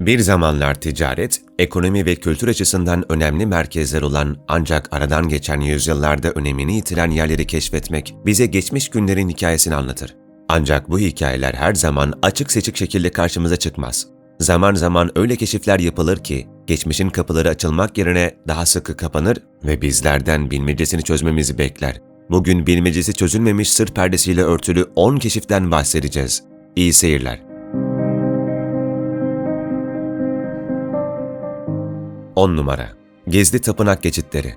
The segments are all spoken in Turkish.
Bir zamanlar ticaret, ekonomi ve kültür açısından önemli merkezler olan ancak aradan geçen yüzyıllarda önemini yitiren yerleri keşfetmek bize geçmiş günlerin hikayesini anlatır. Ancak bu hikayeler her zaman açık seçik şekilde karşımıza çıkmaz. Zaman zaman öyle keşifler yapılır ki geçmişin kapıları açılmak yerine daha sıkı kapanır ve bizlerden bilmecesini çözmemizi bekler. Bugün bilmecesi çözülmemiş sır perdesiyle örtülü 10 keşiften bahsedeceğiz. İyi seyirler. 10 numara Gizli Tapınak Geçitleri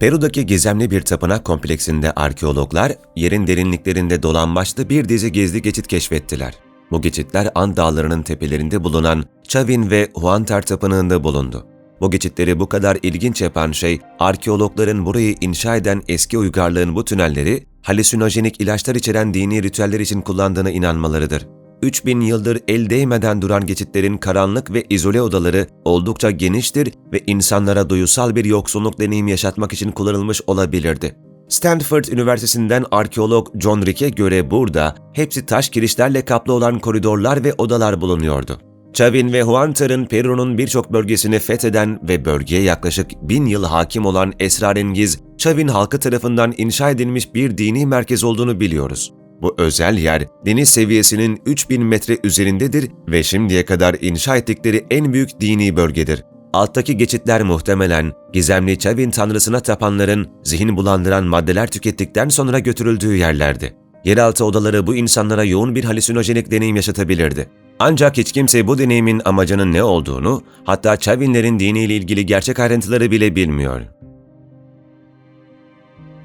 Peru'daki gizemli bir tapınak kompleksinde arkeologlar yerin derinliklerinde dolanbaçlı bir dizi gizli geçit keşfettiler. Bu geçitler An dağlarının tepelerinde bulunan Chavin ve Huantar tapınağında bulundu. Bu geçitleri bu kadar ilginç yapan şey, arkeologların burayı inşa eden eski uygarlığın bu tünelleri, halüsinojenik ilaçlar içeren dini ritüeller için kullandığına inanmalarıdır. 3000 yıldır el değmeden duran geçitlerin karanlık ve izole odaları oldukça geniştir ve insanlara duyusal bir yoksunluk deneyimi yaşatmak için kullanılmış olabilirdi. Stanford Üniversitesi'nden arkeolog John Rick'e göre burada hepsi taş kirişlerle kaplı olan koridorlar ve odalar bulunuyordu. Chavin ve Huantar'ın Peru'nun birçok bölgesini fetheden ve bölgeye yaklaşık bin yıl hakim olan esrarengiz Chavin halkı tarafından inşa edilmiş bir dini merkez olduğunu biliyoruz. Bu özel yer deniz seviyesinin 3000 metre üzerindedir ve şimdiye kadar inşa ettikleri en büyük dini bölgedir. Alttaki geçitler muhtemelen gizemli Chavin tanrısına tapanların zihin bulandıran maddeler tükettikten sonra götürüldüğü yerlerdi. Yeraltı odaları bu insanlara yoğun bir halüsinojenik deneyim yaşatabilirdi. Ancak hiç kimse bu deneyimin amacının ne olduğunu, hatta Chavinlerin diniyle ilgili gerçek ayrıntıları bile bilmiyor.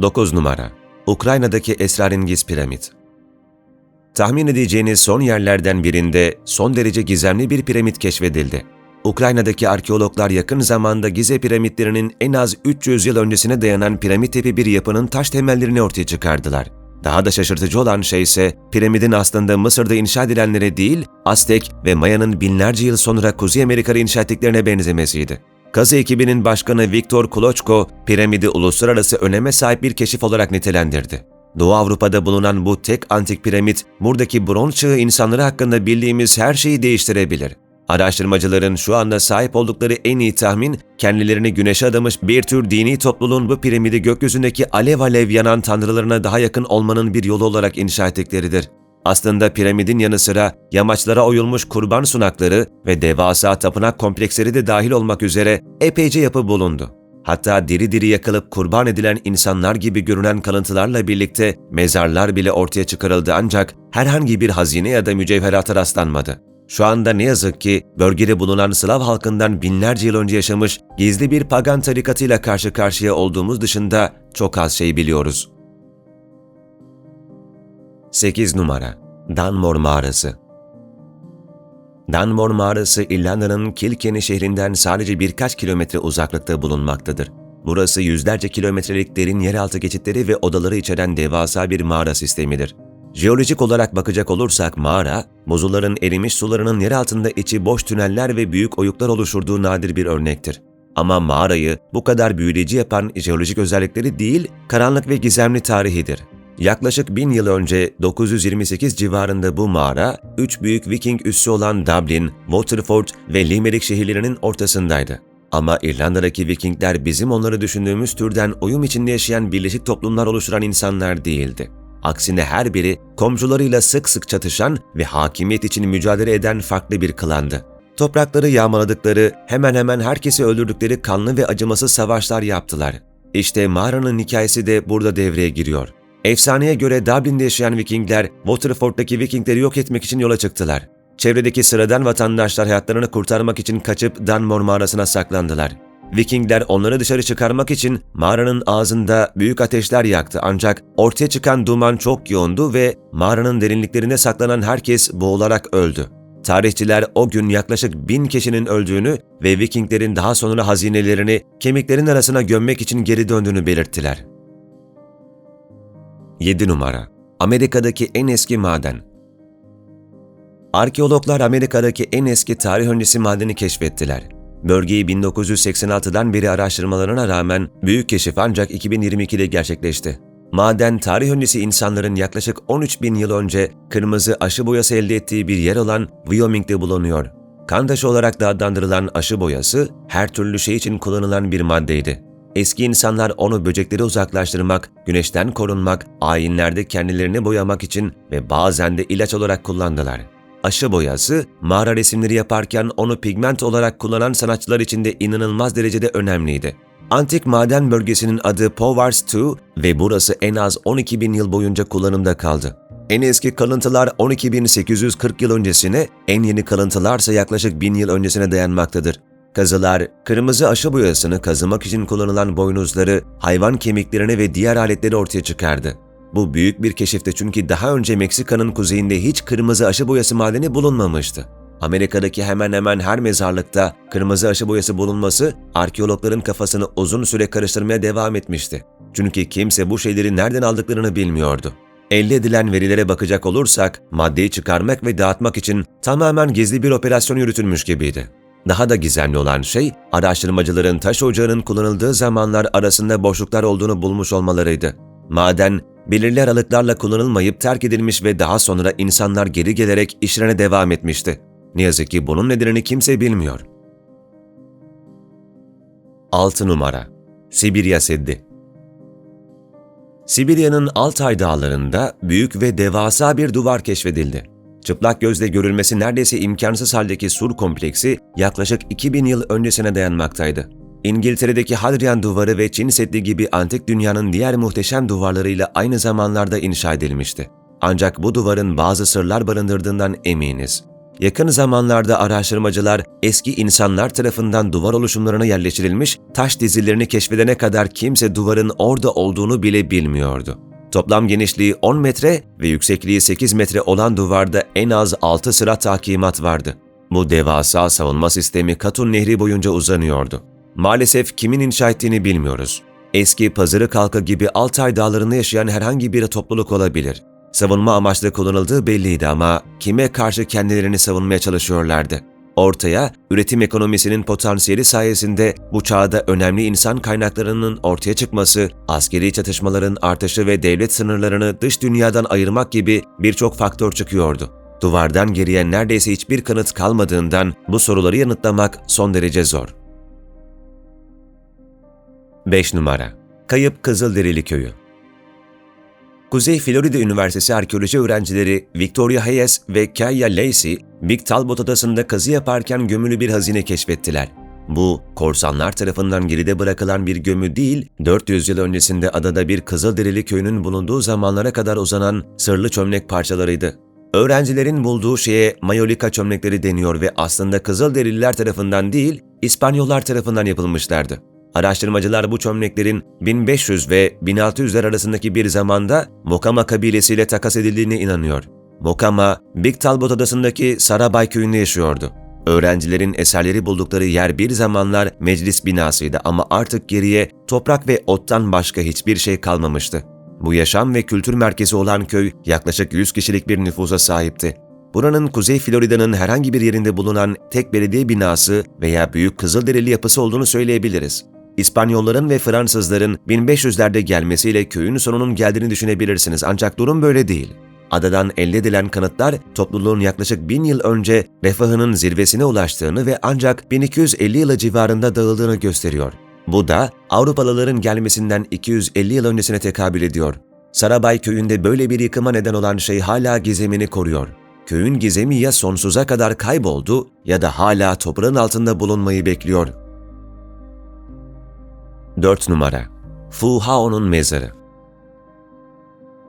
9 numara Ukrayna'daki esrarengiz piramit Tahmin edeceğiniz son yerlerden birinde son derece gizemli bir piramit keşfedildi. Ukrayna'daki arkeologlar yakın zamanda Gize piramitlerinin en az 300 yıl öncesine dayanan piramit tipi bir yapının taş temellerini ortaya çıkardılar. Daha da şaşırtıcı olan şey ise piramidin aslında Mısır'da inşa edilenlere değil, Aztek ve Maya'nın binlerce yıl sonra Kuzey Amerika'da inşa ettiklerine benzemesiydi. Kazı ekibinin başkanı Viktor Kuloçko, piramidi uluslararası öneme sahip bir keşif olarak nitelendirdi. Doğu Avrupa'da bulunan bu tek antik piramit, buradaki bronz çağı insanları hakkında bildiğimiz her şeyi değiştirebilir. Araştırmacıların şu anda sahip oldukları en iyi tahmin, kendilerini güneşe adamış bir tür dini topluluğun bu piramidi gökyüzündeki alev alev yanan tanrılarına daha yakın olmanın bir yolu olarak inşa ettikleridir. Aslında piramidin yanı sıra yamaçlara oyulmuş kurban sunakları ve devasa tapınak kompleksleri de dahil olmak üzere epeyce yapı bulundu. Hatta diri diri yakılıp kurban edilen insanlar gibi görünen kalıntılarla birlikte mezarlar bile ortaya çıkarıldı ancak herhangi bir hazine ya da mücevherata rastlanmadı. Şu anda ne yazık ki bölgede bulunan Slav halkından binlerce yıl önce yaşamış gizli bir pagan tarikatıyla karşı karşıya olduğumuz dışında çok az şey biliyoruz. 8 numara Danmore Mağarası Danmore Mağarası İrlanda'nın Kilkenny şehrinden sadece birkaç kilometre uzaklıkta bulunmaktadır. Burası yüzlerce kilometrelik derin yeraltı geçitleri ve odaları içeren devasa bir mağara sistemidir. Jeolojik olarak bakacak olursak mağara, buzulların erimiş sularının yer altında içi boş tüneller ve büyük oyuklar oluşturduğu nadir bir örnektir. Ama mağarayı bu kadar büyüleyici yapan jeolojik özellikleri değil, karanlık ve gizemli tarihidir. Yaklaşık bin yıl önce 928 civarında bu mağara, üç büyük Viking üssü olan Dublin, Waterford ve Limerick şehirlerinin ortasındaydı. Ama İrlanda'daki Vikingler bizim onları düşündüğümüz türden uyum içinde yaşayan birleşik toplumlar oluşturan insanlar değildi. Aksine her biri komşularıyla sık sık çatışan ve hakimiyet için mücadele eden farklı bir klandı. Toprakları yağmaladıkları, hemen hemen herkesi öldürdükleri kanlı ve acımasız savaşlar yaptılar. İşte mağaranın hikayesi de burada devreye giriyor. Efsaneye göre Dublin'de yaşayan Vikingler, Waterford'daki Vikingleri yok etmek için yola çıktılar. Çevredeki sıradan vatandaşlar hayatlarını kurtarmak için kaçıp Dunmore mağarasına saklandılar. Vikingler onları dışarı çıkarmak için mağaranın ağzında büyük ateşler yaktı ancak ortaya çıkan duman çok yoğundu ve mağaranın derinliklerinde saklanan herkes boğularak öldü. Tarihçiler o gün yaklaşık bin kişinin öldüğünü ve Vikinglerin daha sonra hazinelerini kemiklerin arasına gömmek için geri döndüğünü belirttiler. 7 numara Amerika'daki en eski maden Arkeologlar Amerika'daki en eski tarih öncesi madeni keşfettiler. Bölgeyi 1986'dan beri araştırmalarına rağmen büyük keşif ancak 2022'de gerçekleşti. Maden tarih öncesi insanların yaklaşık 13 bin yıl önce kırmızı aşı boyası elde ettiği bir yer olan Wyoming'de bulunuyor. Kan taşı olarak da adlandırılan aşı boyası her türlü şey için kullanılan bir maddeydi. Eski insanlar onu böcekleri uzaklaştırmak, güneşten korunmak, ayinlerde kendilerini boyamak için ve bazen de ilaç olarak kullandılar. Aşı boyası, mağara resimleri yaparken onu pigment olarak kullanan sanatçılar için de inanılmaz derecede önemliydi. Antik maden bölgesinin adı Powers 2 ve burası en az 12 bin yıl boyunca kullanımda kaldı. En eski kalıntılar 12.840 yıl öncesine, en yeni kalıntılarsa yaklaşık 1000 yıl öncesine dayanmaktadır. Kazılar, kırmızı aşı boyasını kazımak için kullanılan boynuzları, hayvan kemiklerini ve diğer aletleri ortaya çıkardı. Bu büyük bir keşifti çünkü daha önce Meksika'nın kuzeyinde hiç kırmızı aşı boyası madeni bulunmamıştı. Amerika'daki hemen hemen her mezarlıkta kırmızı aşı boyası bulunması arkeologların kafasını uzun süre karıştırmaya devam etmişti. Çünkü kimse bu şeyleri nereden aldıklarını bilmiyordu. Elde edilen verilere bakacak olursak, maddeyi çıkarmak ve dağıtmak için tamamen gizli bir operasyon yürütülmüş gibiydi. Daha da gizemli olan şey, araştırmacıların taş ocağının kullanıldığı zamanlar arasında boşluklar olduğunu bulmuş olmalarıydı. Maden, belirli aralıklarla kullanılmayıp terk edilmiş ve daha sonra insanlar geri gelerek işlerine devam etmişti. Ne yazık ki bunun nedenini kimse bilmiyor. 6 numara Sibirya Seddi Sibirya'nın Altay dağlarında büyük ve devasa bir duvar keşfedildi. Çıplak gözle görülmesi neredeyse imkansız haldeki sur kompleksi yaklaşık 2000 yıl öncesine dayanmaktaydı. İngiltere'deki Hadrian Duvarı ve Çin Seddi gibi antik dünyanın diğer muhteşem duvarlarıyla aynı zamanlarda inşa edilmişti. Ancak bu duvarın bazı sırlar barındırdığından eminiz. Yakın zamanlarda araştırmacılar eski insanlar tarafından duvar oluşumlarına yerleştirilmiş taş dizilerini keşfedene kadar kimse duvarın orada olduğunu bile bilmiyordu. Toplam genişliği 10 metre ve yüksekliği 8 metre olan duvarda en az 6 sıra takimat vardı. Bu devasa savunma sistemi Katun Nehri boyunca uzanıyordu. Maalesef kimin inşa ettiğini bilmiyoruz. Eski Pazarı Kalka gibi Altay dağlarında yaşayan herhangi bir topluluk olabilir. Savunma amaçlı kullanıldığı belliydi ama kime karşı kendilerini savunmaya çalışıyorlardı? Ortaya, üretim ekonomisinin potansiyeli sayesinde bu çağda önemli insan kaynaklarının ortaya çıkması, askeri çatışmaların artışı ve devlet sınırlarını dış dünyadan ayırmak gibi birçok faktör çıkıyordu. Duvardan geriye neredeyse hiçbir kanıt kalmadığından bu soruları yanıtlamak son derece zor. 5 numara Kayıp Kızılderili Köyü Kuzey Florida Üniversitesi arkeoloji öğrencileri Victoria Hayes ve Kaya Lacey, Big Talbot Adası'nda kazı yaparken gömülü bir hazine keşfettiler. Bu, korsanlar tarafından geride bırakılan bir gömü değil, 400 yıl öncesinde adada bir Kızılderili köyünün bulunduğu zamanlara kadar uzanan sırlı çömlek parçalarıydı. Öğrencilerin bulduğu şeye Mayolika çömlekleri deniyor ve aslında Kızılderililer tarafından değil, İspanyollar tarafından yapılmışlardı. Araştırmacılar bu çömleklerin 1500 ve 1600'ler arasındaki bir zamanda Mokama kabilesiyle takas edildiğine inanıyor. Mokama, Big Talbot adasındaki Sarabay köyünde yaşıyordu. Öğrencilerin eserleri buldukları yer bir zamanlar meclis binasıydı ama artık geriye toprak ve ottan başka hiçbir şey kalmamıştı. Bu yaşam ve kültür merkezi olan köy yaklaşık 100 kişilik bir nüfusa sahipti. Buranın Kuzey Florida'nın herhangi bir yerinde bulunan tek belediye binası veya büyük Kızılderili yapısı olduğunu söyleyebiliriz. İspanyolların ve Fransızların 1500'lerde gelmesiyle köyün sonunun geldiğini düşünebilirsiniz ancak durum böyle değil. Adadan elde edilen kanıtlar topluluğun yaklaşık bin yıl önce refahının zirvesine ulaştığını ve ancak 1250 yılı civarında dağıldığını gösteriyor. Bu da Avrupalıların gelmesinden 250 yıl öncesine tekabül ediyor. Sarabay köyünde böyle bir yıkıma neden olan şey hala gizemini koruyor. Köyün gizemi ya sonsuza kadar kayboldu ya da hala toprağın altında bulunmayı bekliyor. 4 numara Fu Hao'nun mezarı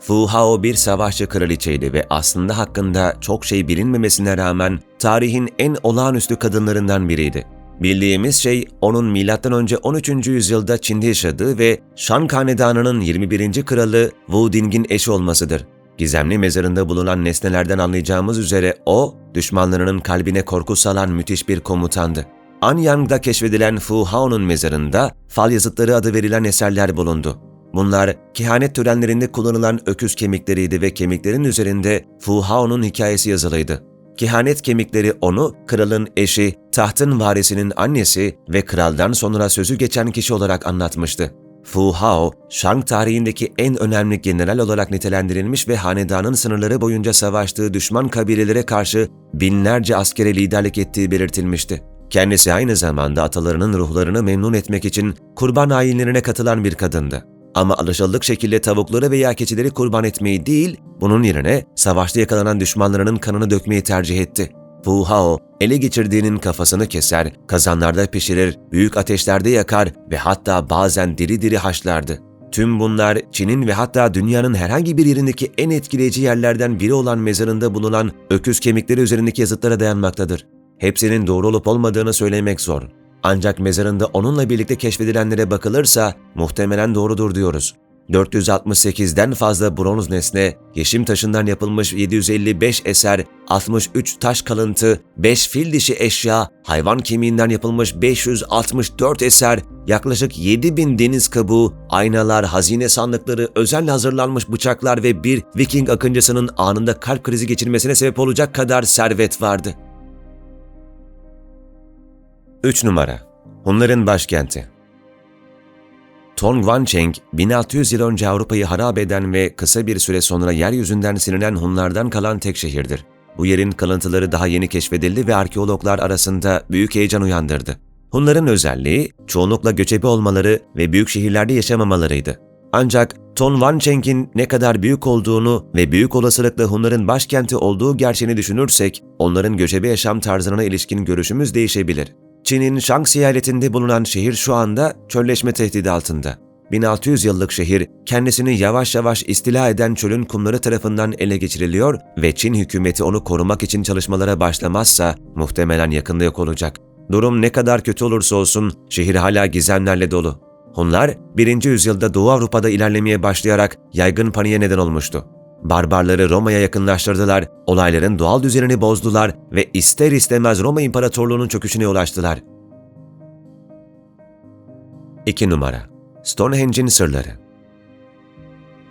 Fu Hao bir savaşçı kraliçeydi ve aslında hakkında çok şey bilinmemesine rağmen tarihin en olağanüstü kadınlarından biriydi. Bildiğimiz şey onun M.Ö. 13. yüzyılda Çin'de yaşadığı ve Shan Hanedanı'nın 21. kralı Wu Ding'in eşi olmasıdır. Gizemli mezarında bulunan nesnelerden anlayacağımız üzere o, düşmanlarının kalbine korku salan müthiş bir komutandı. Anyang'da keşfedilen Fu Hao'nun mezarında fal yazıtları adı verilen eserler bulundu. Bunlar kehanet törenlerinde kullanılan öküz kemikleriydi ve kemiklerin üzerinde Fu Hao'nun hikayesi yazılıydı. Kehanet kemikleri onu kralın eşi, tahtın varisinin annesi ve kraldan sonra sözü geçen kişi olarak anlatmıştı. Fu Hao, Shang tarihindeki en önemli general olarak nitelendirilmiş ve hanedanın sınırları boyunca savaştığı düşman kabilelere karşı binlerce askere liderlik ettiği belirtilmişti. Kendisi aynı zamanda atalarının ruhlarını memnun etmek için kurban ayinlerine katılan bir kadındı. Ama alışıldık şekilde tavukları veya keçileri kurban etmeyi değil, bunun yerine savaşta yakalanan düşmanlarının kanını dökmeyi tercih etti. Fu Hao, ele geçirdiğinin kafasını keser, kazanlarda pişirir, büyük ateşlerde yakar ve hatta bazen diri diri haşlardı. Tüm bunlar Çin'in ve hatta dünyanın herhangi bir yerindeki en etkileyici yerlerden biri olan mezarında bulunan öküz kemikleri üzerindeki yazıtlara dayanmaktadır. Hepsinin doğru olup olmadığını söylemek zor. Ancak mezarında onunla birlikte keşfedilenlere bakılırsa muhtemelen doğrudur diyoruz. 468'den fazla bronz nesne, yeşim taşından yapılmış 755 eser, 63 taş kalıntı, 5 fil dişi eşya, hayvan kemiğinden yapılmış 564 eser, yaklaşık 7000 deniz kabuğu, aynalar, hazine sandıkları, özenle hazırlanmış bıçaklar ve bir Viking akıncısının anında kalp krizi geçirmesine sebep olacak kadar servet vardı. 3 numara Hunların başkenti Tongvancheng, 1600 yıl önce Avrupa'yı harap eden ve kısa bir süre sonra yeryüzünden silinen Hunlardan kalan tek şehirdir. Bu yerin kalıntıları daha yeni keşfedildi ve arkeologlar arasında büyük heyecan uyandırdı. Hunların özelliği, çoğunlukla göçebe olmaları ve büyük şehirlerde yaşamamalarıydı. Ancak Tonvancheng'in ne kadar büyük olduğunu ve büyük olasılıkla Hunların başkenti olduğu gerçeğini düşünürsek, onların göçebe yaşam tarzına ilişkin görüşümüz değişebilir. Çin'in Shanxi eyaletinde bulunan şehir şu anda çölleşme tehdidi altında. 1600 yıllık şehir kendisini yavaş yavaş istila eden çölün kumları tarafından ele geçiriliyor ve Çin hükümeti onu korumak için çalışmalara başlamazsa muhtemelen yakında yok olacak. Durum ne kadar kötü olursa olsun şehir hala gizemlerle dolu. Hunlar 1. yüzyılda Doğu Avrupa'da ilerlemeye başlayarak yaygın paniğe neden olmuştu. Barbarları Roma'ya yakınlaştırdılar, olayların doğal düzenini bozdular ve ister istemez Roma İmparatorluğu'nun çöküşüne ulaştılar. 2 numara Stonehenge'in sırları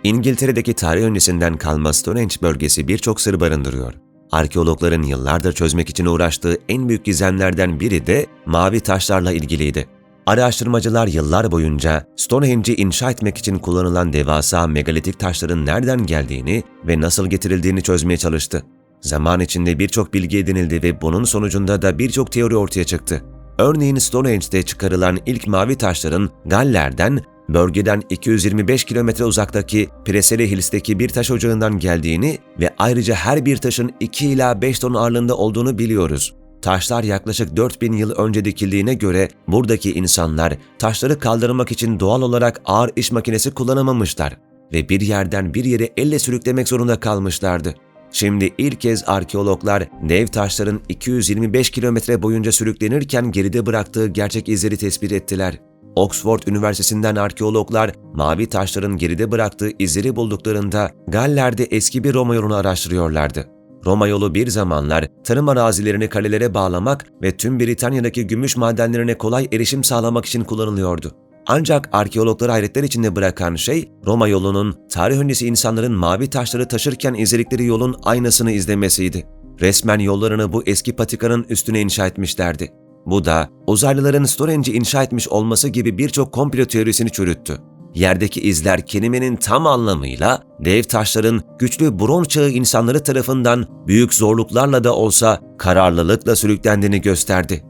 İngiltere'deki tarih öncesinden kalma Stonehenge bölgesi birçok sır barındırıyor. Arkeologların yıllardır çözmek için uğraştığı en büyük gizemlerden biri de mavi taşlarla ilgiliydi. Araştırmacılar yıllar boyunca Stonehenge'i inşa etmek için kullanılan devasa megalitik taşların nereden geldiğini ve nasıl getirildiğini çözmeye çalıştı. Zaman içinde birçok bilgi edinildi ve bunun sonucunda da birçok teori ortaya çıktı. Örneğin Stonehenge'de çıkarılan ilk mavi taşların Galler'den, bölgeden 225 kilometre uzaktaki Preseli Hills'teki bir taş ocağından geldiğini ve ayrıca her bir taşın 2 ila 5 ton ağırlığında olduğunu biliyoruz. Taşlar yaklaşık 4000 yıl önce dikildiğine göre buradaki insanlar taşları kaldırmak için doğal olarak ağır iş makinesi kullanamamışlar ve bir yerden bir yere elle sürüklemek zorunda kalmışlardı. Şimdi ilk kez arkeologlar dev taşların 225 kilometre boyunca sürüklenirken geride bıraktığı gerçek izleri tespit ettiler. Oxford Üniversitesi'nden arkeologlar mavi taşların geride bıraktığı izleri bulduklarında Galler'de eski bir Roma yolunu araştırıyorlardı. Roma yolu bir zamanlar tarım arazilerini kalelere bağlamak ve tüm Britanya'daki gümüş madenlerine kolay erişim sağlamak için kullanılıyordu. Ancak arkeologları hayretler içinde bırakan şey Roma yolunun tarih öncesi insanların mavi taşları taşırken izledikleri yolun aynısını izlemesiydi. Resmen yollarını bu eski patikanın üstüne inşa etmişlerdi. Bu da uzaylıların Stonehenge'i inşa etmiş olması gibi birçok komplo teorisini çürüttü. Yerdeki izler kelimenin tam anlamıyla dev taşların güçlü bronz çağı insanları tarafından büyük zorluklarla da olsa kararlılıkla sürüklendiğini gösterdi.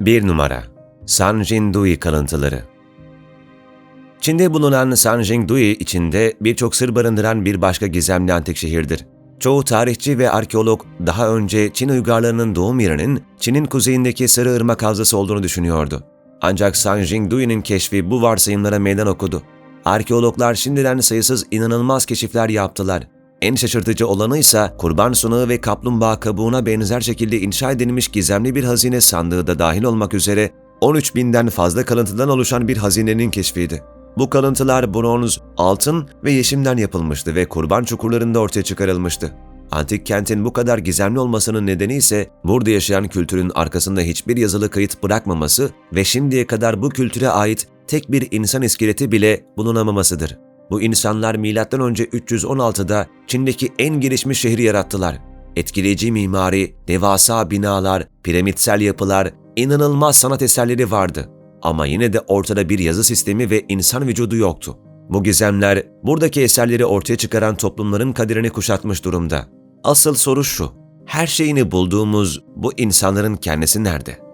1 numara Sanjin-Dui kalıntıları Çin'de bulunan Sanjin-Dui içinde birçok sır barındıran bir başka gizemli antik şehirdir. Çoğu tarihçi ve arkeolog daha önce Çin uygarlığının doğum yerinin Çin'in kuzeyindeki Sarı Irmak Havzası olduğunu düşünüyordu. Ancak Sanjing Dui'nin keşfi bu varsayımlara meydan okudu. Arkeologlar şimdiden sayısız inanılmaz keşifler yaptılar. En şaşırtıcı olanı ise kurban sunağı ve kaplumbağa kabuğuna benzer şekilde inşa edilmiş gizemli bir hazine sandığı da dahil olmak üzere 13 binden fazla kalıntıdan oluşan bir hazinenin keşfiydi. Bu kalıntılar bronz, altın ve yeşimden yapılmıştı ve kurban çukurlarında ortaya çıkarılmıştı. Antik kentin bu kadar gizemli olmasının nedeni ise burada yaşayan kültürün arkasında hiçbir yazılı kayıt bırakmaması ve şimdiye kadar bu kültüre ait tek bir insan iskeleti bile bulunamamasıdır. Bu insanlar M.Ö. 316'da Çin'deki en gelişmiş şehri yarattılar. Etkileyici mimari, devasa binalar, piramitsel yapılar, inanılmaz sanat eserleri vardı. Ama yine de ortada bir yazı sistemi ve insan vücudu yoktu. Bu gizemler buradaki eserleri ortaya çıkaran toplumların kaderini kuşatmış durumda. Asıl soru şu, her şeyini bulduğumuz bu insanların kendisi nerede?